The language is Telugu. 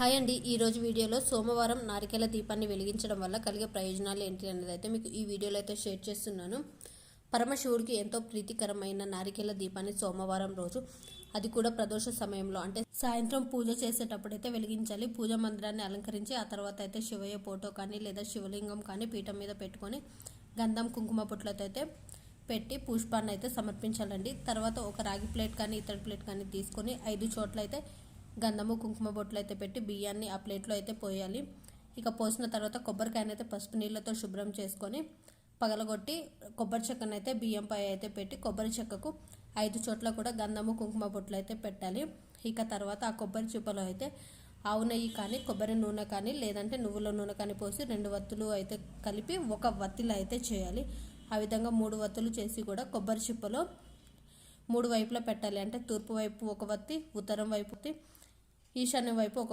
హాయ్ అండి. ఈరోజు వీడియోలో సోమవారం నారికేల దీపాన్ని వెలిగించడం వల్ల కలిగే ప్రయోజనాలు ఏంటి అనేది అయితే మీకు ఈ వీడియోలో అయితే షేర్ చేస్తున్నాను. పరమశివుడికి ఎంతో ప్రీతికరమైన నారికేల దీపాన్ని సోమవారం రోజు అది కూడా ప్రదోష సమయంలో అంటే సాయంత్రం పూజ చేసేటప్పుడైతే వెలిగించాలి. పూజ మందిరాన్ని అలంకరించి ఆ తర్వాత అయితే శివయ్య ఫోటో కానీ లేదా శివలింగం కానీ పీఠం మీద పెట్టుకొని గంధం కుంకుమ పొట్లతో అయితే పెట్టి పుష్పాన్ని అయితే సమర్పించాలండి. తర్వాత ఒక రాగి ప్లేట్ కానీ ఇతర ప్లేట్ కానీ తీసుకొని ఐదు చోట్ల అయితే గంధము కుంకుమ బొట్లు అయితే పెట్టి బియ్యాన్ని ఆ ప్లేట్లో అయితే పోయాలి. ఇక పోసిన తర్వాత కొబ్బరికాయని అయితే పసుపు నీళ్ళతో శుభ్రం చేసుకొని పగలగొట్టి కొబ్బరి చెక్కను అయితే బియ్యంపై అయితే పెట్టి కొబ్బరి చెక్కకు ఐదు చోట్ల కూడా గంధము కుంకుమ బొట్లు అయితే పెట్టాలి. ఇక తర్వాత ఆ కొబ్బరి చిప్పలో అయితే ఆవు నెయ్యి కానీ కొబ్బరి నూనె కానీ లేదంటే నువ్వుల నూనె కానీ పోసి రెండు వత్తులు అయితే కలిపి ఒక వత్తిలో అయితే చేయాలి. ఆ విధంగా మూడు వత్తులు చేసి కూడా కొబ్బరి చిప్పలో మూడు వైపులా పెట్టాలి. అంటే తూర్పు వైపు ఒక వత్తి ఉత్తరం వైపు ఈశాన్య ఈశాన్యం వైపు ఒక